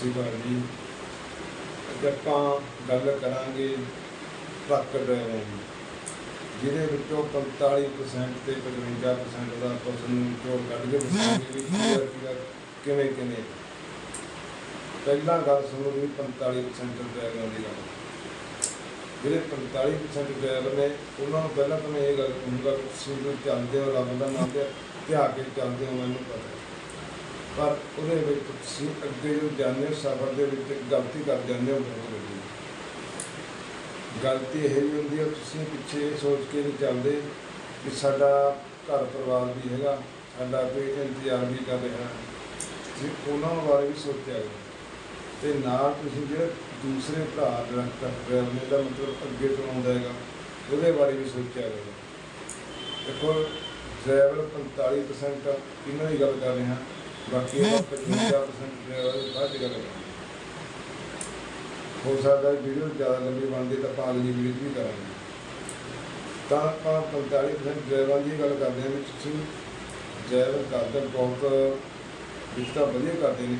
ਸ੍ਰੀ ਅਕਾਲ ਜੀ। ਅੱਜ ਆਪਾਂ ਗੱਲ ਕਰਾਂਗੇ ਟਰੱਕ ਡਰਾਈਵਰਾਂ ਦੀ। ਜਿਹਦੇ ਵਿੱਚੋਂ 45% ਤੇ 55% ਦਾ ਆਪਾਂ ਤੁਹਾਨੂੰ ਕੱਢ ਕੇ ਦੱਸਾਂਗੇ ਵੀ ਕੀ ਕਿਵੇਂ ਕਿਵੇਂ। ਪਹਿਲਾਂ ਗੱਲ ਸੁਣੋ ਵੀ 45% ਡਰਾਈਵਰਾਂ ਦੀ ਗੱਲ। ਜਿਹੜੇ 45% ਡਰਾਈਵਰ ਨੇ, ਉਹਨਾਂ ਨੂੰ ਪਹਿਲਾਂ ਤਾਂ ਮੈਂ ਇਹ ਗੱਲ ਕਹੂੰਗਾ ਕਿ ਤੁਸੀਂ ਜੋ ਚੱਲਦੇ ਹੋ, ਰੱਬ ਦਾ ਨਾਮ ਤੇ ਧਿਆ ਕੇ ਚੱਲਦੇ ਹੋ, ਮੈਨੂੰ ਪਤਾ। ਪਰ ਉਹਦੇ ਵਿੱਚ ਤੁਸੀਂ ਅੱਗੇ ਜੋ ਜਾਂਦੇ ਹੋ, ਸਫ਼ਰ ਦੇ ਵਿੱਚ ਗਲਤੀ ਕਰ ਜਾਂਦੇ ਹੋ ਬਹੁਤ ਵੱਡੀ। ਗਲਤੀ ਇਹ ਵੀ ਹੁੰਦੀ ਹੈ, ਤੁਸੀਂ ਪਿੱਛੇ ਇਹ ਸੋਚ ਕੇ ਨਹੀਂ ਚੱਲਦੇ ਕਿ ਸਾਡਾ ਘਰ ਪਰਿਵਾਰ ਵੀ ਹੈਗਾ, ਸਾਡਾ ਕੋਈ ਇੰਤਜ਼ਾਰ ਵੀ ਕਰ ਰਿਹਾ। ਤੁਸੀਂ ਉਹਨਾਂ ਬਾਰੇ ਵੀ ਸੋਚਿਆ ਕਰੋ ਤੇ ਨਾਲ ਤੁਸੀਂ ਜਿਹੜੇ ਦੂਸਰੇ ਭਰਾ ਡਾਕਟਰ ਡਰਾਈਵਰ ਦਾ ਮਤਲਬ ਅੱਗੇ ਤੋਂ ਆਉਂਦਾ ਹੈਗਾ, ਉਹਦੇ ਬਾਰੇ ਵੀ ਸੋਚਿਆ ਕਰੋ ਦੇਖੋ ਡਰਾਈਵਰ 45% ਇਹਨਾਂ ਦੀ ਗੱਲ ਕਰ ਰਹੇ? ਹਾਂ ਬਾਕੀ ਇਹਦਾ 55% ਡਰਾਈਵਰ ਦੀ ਬਾਅਦ ਦੀ ਗੱਲ ਕਰਾਂਗੇ ਹੋ ਸਕਦਾ ਵੀਡੀਓ ਜ਼ਿਆਦਾ ਲੰਬੀ ਬਣਦੀ ਤਾਂ ਆਪਾਂ ਅਗਲੀ ਵੀਡੀਓ ਵੀ ਕਰਾਂਗੇ। ਤਾਂ ਆਪਾਂ 45% ਡਰਾਈਵਰਾਂ ਦੀ ਗੱਲ ਕਰਦੇ ਹਾਂ ਵੀ ਤੁਸੀਂ ਡਰਾਈਵਰ ਕਰਦੇ ਬਹੁਤ ਵਿੱਚ ਤਾਂ ਵਧੀਆ ਕਰਦੇ ਨੇ।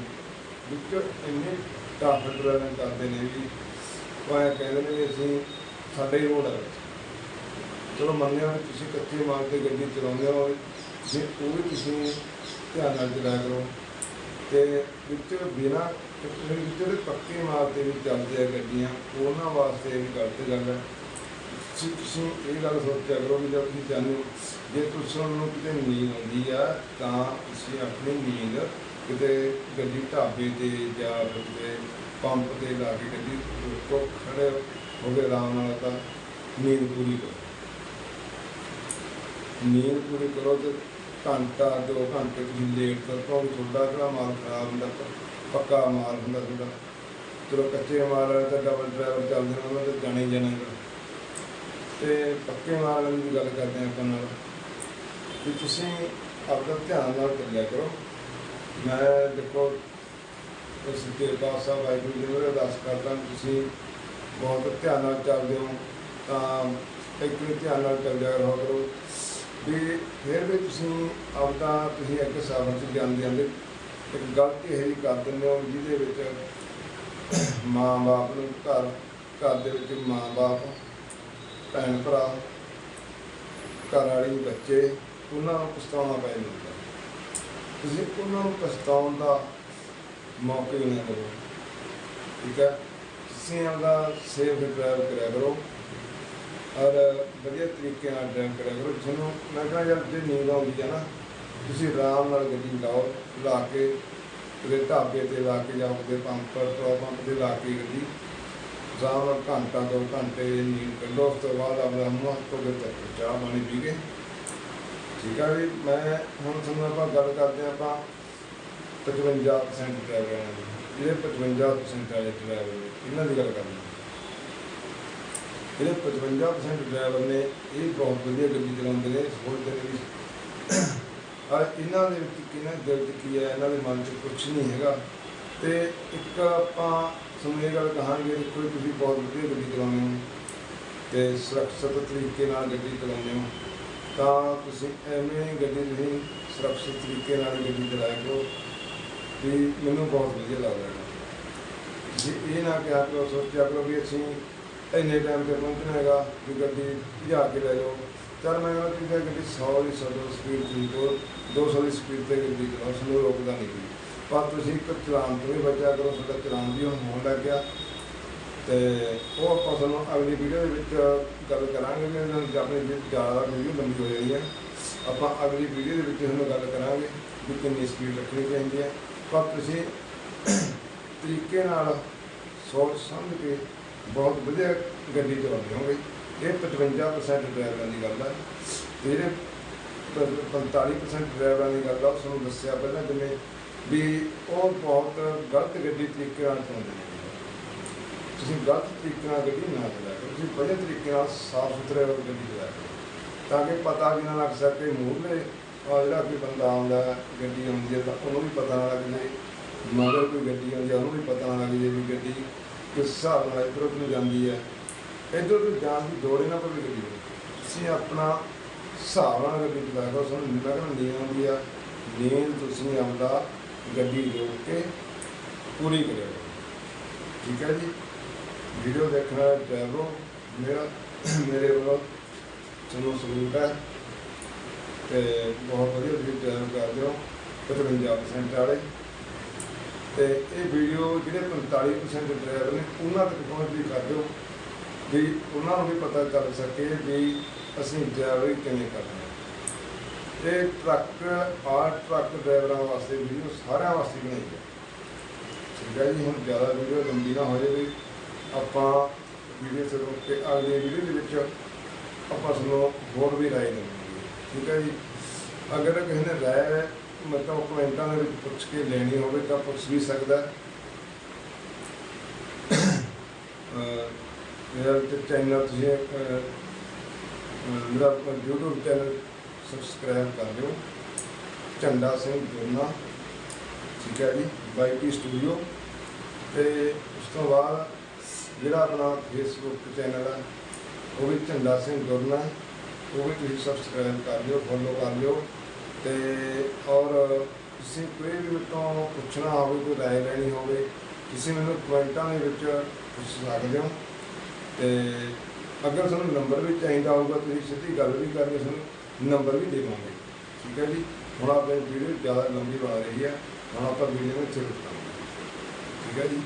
ਵਿੱਚ ਇੰਨੇ ਟਫ ਡਰਾਈਵਿੰਗ ਕਰਦੇ ਨੇ ਵੀ ਉਹ ਕਹਿੰਦੇ ਨੇ ਅਸੀਂ ਸਾਡੇ ਹੀ ਰੋਡ ਹੈ ਚਲੋ ਮੰਨਿਆ ਤੁਸੀਂ ਕੱਚੇ ਮਾਲ ਤੇ ਗੱਡੀ ਚਲਾਉਂਦੇ ਹੋ ਜੇ ਉਹ ਵੀ ਤੁਸੀਂ ਧਿਆਨ ਨਾਲ ਚਲਾਇਆ ਕਰੋ। ਤੇ ਵਿੱਚ ਬਿਨਾ ਵਿੱਚ ਜਿਹੜੇ ਪੱਕੇ ਮਾਲ ਤੇ ਵੀ ਚੱਲਦੇ ਆ ਗੱਡੀਆਂ, ਉਹਨਾਂ ਵਾਸਤੇ ਵੀ ਗਲਤ ਗੱਲ ਹੈ। ਤੁਸੀਂ ਤੁਸੀਂ ਇਹ ਗੱਲ ਸੋਚਿਆ ਕਰੋ ਵੀ ਜਦ ਤੁਸੀਂ ਜਾਂਦੇ ਹੋ ਜੇ ਤੁਸੀਂ ਨੂੰ ਕਿਤੇ ਨੀਂਦ ਆਉਂਦੀ ਆ, ਤਾਂ ਤੁਸੀਂ ਆਪਣੀ ਨੀਂਦ ਕਿਤੇ ਗੱਡੀ ਢਾਬੇ ਤੇ ਜਾਂ ਕਿਤੇ ਪੰਪ ਤੇ ਲਾ ਕੇ ਗੱਡੀ ਰੋਕੋ ਖੜੇ ਹੋ ਕੇ ਆਰਾਮ ਨਾਲ, ਤਾਂ ਨੀਂਦ ਪੂਰੀ ਕਰੋ। ਨੀਂਦ ਪੂਰੀ ਕਰੋ ਤੇ ਘੰਟਾ, ਦੋ ਘੰਟੇ ਤੁਸੀਂ ਲੇਟ ਕਰੋ ਤੁਹਾਡਾ ਜਿਹੜਾ ਮਾਲ ਖਰਾਬ ਹੁੰਦਾ, ਪੱਕਾ ਮਾਲ ਹੁੰਦਾ ਤੁਹਾਡਾ। ਚਲੋ ਕੱਚੇ ਮਾਲ ਵਾਲੇ ਤਾਂ ਡਬਲ ਡਰਾਈਵਰ ਚੱਲਦੇ ਨੇ, ਉਹਨਾਂ ਤੇ ਜਾਣੇ ਹੀ ਜਾਣੇ ਹੈਗਾ। ਤੇ ਪੱਕੇ ਮਾਲ ਵਾਲੀ ਦੀ ਗੱਲ ਕਰਦੇ ਹਾਂ ਆਪਾਂ ਨਾਲ। ਵੀ ਤੁਸੀਂ ਆਪਣਾ ਧਿਆਨ ਨਾਲ ਚੱਲਿਆ ਕਰੋ। ਮੈਂ ਦੇਖੋ ਉਸ ਦੇ ਪਾਸਾ ਵਾਹਿਗੁਰੂ ਜੀ ਨੂੰ ਅਰਦਾਸ ਕਰਦਾ ਕਿ ਤੁਸੀਂ ਬਹੁਤ ਧਿਆਨ ਨਾਲ ਚੱਲਦੇ ਹੋ। ਤਾਂ ਇੱਕ ਵੀ ਧਿਆਨ ਨਾਲ ਚੱਲਿਆ ਰਹੋ ਕਰੋ। ਵੀ ਫਿਰ ਵੀ ਤੁਸੀਂ ਆਪਦਾ ਤੁਸੀਂ ਇੱਕ ਸਾਬਰ ਚ ਜਾਂਦੇ ਜਾਂਦੇ। ਇੱਕ ਗਲਤੀ ਇਹ ਵੀ ਕਰ ਦਿੰਦੇ ਹੋ ਜਿਹਦੇ ਵਿੱਚ ਮਾਂ ਬਾਪ ਨੂੰ ਘਰ ਘਰ ਦੇ ਵਿੱਚ ਮਾਂ ਬਾਪ ਭੈਣ ਭਰਾ ਘਰ ਵਾਲੀ ਬੱਚੇ, ਉਹਨਾਂ ਨੂੰ ਪਛਤਾਉਣਾ ਪੈ ਜਾਂਦਾ। ਤੁਸੀਂ ਉਹਨਾਂ ਨੂੰ ਪਛਤਾਉਣ ਦਾ ਮੌਕਾ ਹੀ ਨਾ ਦਿਓ। ਠੀਕ ਹੈ? ਤੁਸੀਂ ਆਪਦਾ ਸੇਫ ਡਰਾਈਵ ਕਰਿਆ ਕਰੋ। ਔਰ ਵਧੀਆ ਤਰੀਕੇ ਨਾਲ ਡਰਾਈਵ ਕਰਿਆ ਕਰੋ। ਤੁਹਾਨੂੰ ਮੈਂ ਕਹਿੰਦਾ ਯਾਰ ਜੇ ਨੀਂਦ ਆਉਂਦੀ ਹੈ ਨਾ, ਤੁਸੀਂ ਆਰਾਮ ਨਾਲ ਗੱਡੀ ਲਾਓ ਲਾ ਕੇ ਕਿਤੇ ਢਾਬੇ ਤੇ ਲਾ ਕੇ ਜਾਓ ਕਿਤੇ ਪੰਪ ਪਰ ਪੈਟਰੋਲ ਪੰਪ ਤੇ ਲਾ ਕੇ ਗੱਡੀ, ਆਰਾਮ ਨਾਲ ਘੰਟਾ, ਦੋ ਘੰਟੇ ਨੀਂਦ ਕੱਢੋ ਉਸ ਤੋਂ ਬਾਅਦ ਆਪਣਾ ਮੂੰਹ ਹੱਥ ਧੋ ਤੱਕ ਚਾਹ ਪਾਣੀ ਪੀ ਕੇ। ਠੀਕ ਆ ਵੀ ਮੈਂ ਹੁਣ ਤੁਹਾਨੂੰ ਆਪਾਂ ਗੱਲ ਕਰਦੇ ਹਾਂ ਆਪਾਂ 55% ਡਰਾਈਵਰਾਂ ਦੀ ਜਿਹੜੇ 55% ਵਾਲੇ ਡਰਾਈਵਰ ਨੇ, ਇਹਨਾਂ ਦੀ ਗੱਲ ਕਰਨੀ। ਜਿਹੜੇ 55% ਡਰਾਈਵਰ ਨੇ ਇਹ ਬਹੁਤ ਵਧੀਆ ਗੱਡੀ ਚਲਾਉਂਦੇ ਨੇ ਸੋਚਦੇ ਨੇ ਵੀ ਔਰ ਇਹਨਾਂ ਦੇ ਵਿੱਚ ਕਿਹਨਾਂ ਦਿਲ ਕੀ ਹੈ, ਇਹਨਾਂ ਦੇ ਮਨ 'ਚ ਕੁਝ ਨਹੀਂ ਹੈਗਾ। ਤੇ ਇੱਕ ਆਪਾਂ ਤੁਹਾਨੂੰ ਇਹ ਗੱਲ ਕਹਾਂਗੇ ਕਿ ਕੋਈ ਤੁਸੀਂ ਬਹੁਤ ਵਧੀਆ ਗੱਡੀ ਚਲਾਉਂਦੇ ਹੋ ਤੇ ਸੁਰੱਖਿਅਤ ਤਰੀਕੇ ਨਾਲ ਗੱਡੀ ਚਲਾਉਂਦੇ ਹੋ, ਤਾਂ ਤੁਸੀਂ ਐਵੇਂ ਗੱਡੀ ਨਹੀਂ, ਸੁਰੱਖਿਅਤ ਤਰੀਕੇ ਨਾਲ ਗੱਡੀ ਚਲਾਇਆ ਕਰੋ ਵੀ ਮੈਨੂੰ ਬਹੁਤ ਵਧੀਆ ਲੱਗਦਾ ਹੈ। ਤੁਸੀਂ ਇਹ ਨਾ ਕਿਹਾ ਕਰੋ, ਸੋਚਿਆ ਕਰੋ ਵੀ ਅਸੀਂ ਇੰਨੇ ਟਾਈਮ ਤੇ ਪਹੁੰਚਣਾ ਹੈਗਾ ਵੀ ਗੱਡੀ ਭਜਾ ਕੇ ਲੈ ਜਾਓ। ਚਲ ਮੈਂ ਉਹ ਚੀਜ਼ਾਂ ਗੱਡੀ 100 ਦੀ 100 ਸਪੀਡ ਦੀ, ਦੋ 200 ਦੀ ਸਪੀਡ ਤੇ ਗੱਡੀ ਚਲਾਓ ਉਸ ਰੋਕਦਾ ਨਹੀਂ ਕੋਈ। ਪਰ ਤੁਸੀਂ ਇੱਕ ਚਲਾਨ ਤੋਂ ਵੀ ਬਚਿਆ ਕਰੋ ਤੁਹਾਡਾ ਚਲਾਨ ਵੀ ਹੁਣ ਹੋਣ ਲੱਗ ਗਿਆ। ਤੇ ਉਹ ਆਪਾਂ ਤੁਹਾਨੂੰ ਅਗਲੀ ਵੀਡੀਓ ਦੇ ਵਿੱਚ ਗੱਲ ਕਰਾਂਗੇ ਕਿ ਇਹਨਾਂ ਦੀ ਆਪਣੀ ਜ਼ਿਆਦਾ ਵੀਡੀਓ ਲੰਬੀ ਹੋ ਜਾਣੀ ਹੈ ਆਪਾਂ ਅਗਲੀ ਵੀਡੀਓ ਦੇ ਵਿੱਚ ਤੁਹਾਨੂੰ ਗੱਲ ਕਰਾਂਗੇ ਵੀ ਕਿੰਨੀ ਸਪੀਡ ਰੱਖਣੀ ਚਾਹੀਦੀ ਹੈ। ਪਰ ਤੁਸੀਂ ਤਰੀਕੇ ਨਾਲ ਸੋਚ ਸਮਝ ਕੇ ਬਹੁਤ ਵਧੀਆ ਗੱਡੀ ਚਲਾਉਂਦੇ ਹੋਗੇ ਇਹ 55% ਡਰਾਈਵਰਾਂ ਦੀ ਗੱਲ ਹੈ ਤੇ ਜਿਹੜੇ ਪ- 45% ਡਰਾਈਵਰਾਂ ਦੀ ਗੱਲ ਆ। ਉਸ ਨੂੰ ਦੱਸਿਆ ਪਹਿਲਾਂ ਜਿਵੇਂ ਵੀ ਉਹ ਬਹੁਤ ਗਲਤ ਗੱਡੀ ਤਰੀਕੇ ਨਾਲ ਚਲਾਉਂਦੇ ਨੇ। ਤੁਸੀਂ ਗਲਤ ਤਰੀਕੇ ਨਾਲ ਗੱਡੀ ਨਾ ਚਲਾਇਆ ਕਰੋ ਤੁਸੀਂ ਵਧੀਆ ਤਰੀਕੇ ਨਾਲ ਸਾਫ਼ ਸੁਥਰੇ ਗੱਡੀ ਚਲਾਇਆ ਕਰੋ ਤਾਂ ਕਿ ਪਤਾ ਵੀ ਨਾ ਲੱਗ ਸਕੇ ਮੂਹਰੇ ਔਰ ਜਿਹੜਾ ਕੋਈ ਬੰਦਾ ਆਉਂਦਾ, ਗੱਡੀ ਆਉਂਦੀ ਹੈ ਤਾਂ ਉਹਨੂੰ ਵੀ ਪਤਾ ਨਾ ਲੱਗ ਜੇ ਮਗਰ ਕੋਈ ਗੱਡੀ ਆਉਂਦੀ ਹੈ ਉਹਨੂੰ ਵੀ ਪਤਾ ਨਾ ਲੱਗ ਜੇ ਵੀ ਗੱਡੀ ਕਿਸ ਹਿਸਾਬ ਨਾਲ ਇੱਧਰ ਉੱਧਰ ਨੂੰ ਜਾਂਦੀ ਹੈ? ਇੱਧਰ ਉੱਧਰ ਜਾਣ ਦੀ ਦੌੜੇ ਨਾ ਪਵੇ ਗੱਡੀ ਨੂੰ ਤੁਸੀਂ ਆਪਣਾ ਹਿਸਾਬ ਨਾਲ ਗੱਡੀ ਚਲਾਇਆ ਕਰੋ ਸਾਨੂੰ ਮੈਂ ਕਹਿੰਦਾ ਨੀਂਦ ਆਉਂਦੀ ਆ, ਨੀਂਦ ਤੁਸੀਂ ਆਪਦਾ ਗੱਡੀ ਰੋਕ ਕੇ ਪੂਰੀ ਕਰਿਓ। ਠੀਕ ਹੈ ਜੀ? ਵੀਡੀਓ ਦੇਖਣ ਵਾਲੇ ਡਰਾਈਵਰੋ ਮੇਰਾ, ਮੇਰੇ ਵੱਲੋਂ ਤੁਹਾਨੂੰ ਸਲੂਟ ਹੈ ਤੇ ਬਹੁਤ ਵਧੀਆ ਤੁਸੀਂ ਡਰਾਈਵ ਕਰਦੇ ਹੋ 55% ਵਾਲੇ ਤੇ ਇਹ ਵੀਡੀਓ ਜਿਹੜੇ 45% ਡਰਾਈਵਰ ਨੇ, ਉਹਨਾਂ ਤੱਕ ਪਹੁੰਚ ਵੀ ਕਰ ਦਿਓ ਵੀ ਉਹਨਾਂ ਨੂੰ ਵੀ ਪਤਾ ਚੱਲ ਸਕੇ ਵੀ ਅਸੀਂ ਡਰਾਈਵਰੀ ਕਿਵੇਂ ਕਰਨੀ ਹੈ। ਇਹ ਟਰੱਕ ਆਰ ਟਰੱਕ ਡਰਾਈਵਰਾਂ ਵਾਸਤੇ ਵੀਡੀਓ ਸਾਰਿਆਂ ਵਾਸਤੇ ਬਣਾਈ ਹੈ ਠੀਕ ਹੈ ਜੀ, ਹੁਣ ਜ਼ਿਆਦਾ ਵੀਡੀਓ ਲੰਬੀ ਨਾ ਹੋ ਜਾਵੇ। ਆਪਾਂ ਵੀਡੀਓ ਤੋਂ ਰੋਕ ਕੇ ਅਗਲੀ ਵੀਡੀਓ ਦੇ ਵਿੱਚ ਆਪਾਂ ਤੁਹਾਨੂੰ ਹੋਰ ਵੀ ਰਾਏ ਦੇਵਾਂਗੇ ਠੀਕ ਹੈ ਜੀ, ਅਗਰ ਕਿਸੇ ਨੇ ਰਾਏ ਮਤਲਬ ਕਮੈਂਟਾਂ ਦੇ ਵਿੱਚ ਪੁੱਛ ਕੇ ਲੈਣੀ ਹੋਵੇ ਤਾਂ ਪੁੱਛ ਵੀ ਸਕਦਾ। ਹੈ। ਮੇਰਾ ਚੈਨਲ ਤੁਸੀਂ ਅਹ, ਅਹ, ਮੇਰਾ YouTube ਚੈਨਲ ਸਬਸਕ੍ਰਾਈਬ ਕਰ ਲਿਓ ਝੰਡਾ ਸਿੰਘ ਦੋਨਾ ਠੀਕ ਹੈ ਜੀ ਬਾਈਟੀ ਸਟੂਡੀਓ ਤੇ ਉਸ ਤੋਂ ਬਾਅਦ ਜਿਹੜਾ ਆਪਣਾ ਫੇਸਬੁੱਕ ਚੈਨਲ ਹੈ ਉਹ ਵੀ ਝੰਡਾ ਸਿੰਘ ਦੋਨਾ ਉਹ ਵੀ ਤੁਸੀਂ ਸਬਸਕ੍ਰਾਈਬ ਕਰ ਲਿਓ ਫੋਲੋ ਕਰ ਲਿਓ ਤੇ ਔਰ ਤੁਸੀਂ ਕੋਈ ਵੀ ਮੇਰੇ ਤੋਂ ਪੁੱਛਣਾ ਹੋਵੇ, ਕੋਈ ਰਾਏ ਲੈਣੀ ਹੋਵੇ, ਤੁਸੀਂ ਮੈਨੂੰ ਕਮੈਂਟਾਂ ਦੇ ਵਿੱਚ ਪੁੱਛ ਸਕਦੇ ਹੋ ਤੇ ਅਗਰ ਤੁਹਾਨੂੰ ਨੰਬਰ ਵੀ ਚਾਹੀਦਾ ਹੋਊਗਾ, ਤੁਸੀਂ ਸਿੱਧੀ ਗੱਲ ਵੀ ਕਰਕੇ ਸਾਨੂੰ ਨੰਬਰ ਵੀ ਦੇਵਾਂਗੇ ਠੀਕ ਹੈ ਜੀ? ਹੁਣ ਆਪਣੀ ਵੀਡੀਓ ਜ਼ਿਆਦਾ ਲੰਬੀ ਬਣ ਰਹੀ ਹੈ ਹੁਣ ਆਪਾਂ ਵੀਡੀਓ ਨੂੰ ਇੱਥੇ ਠੀਕ ਹੈ ਜੀ?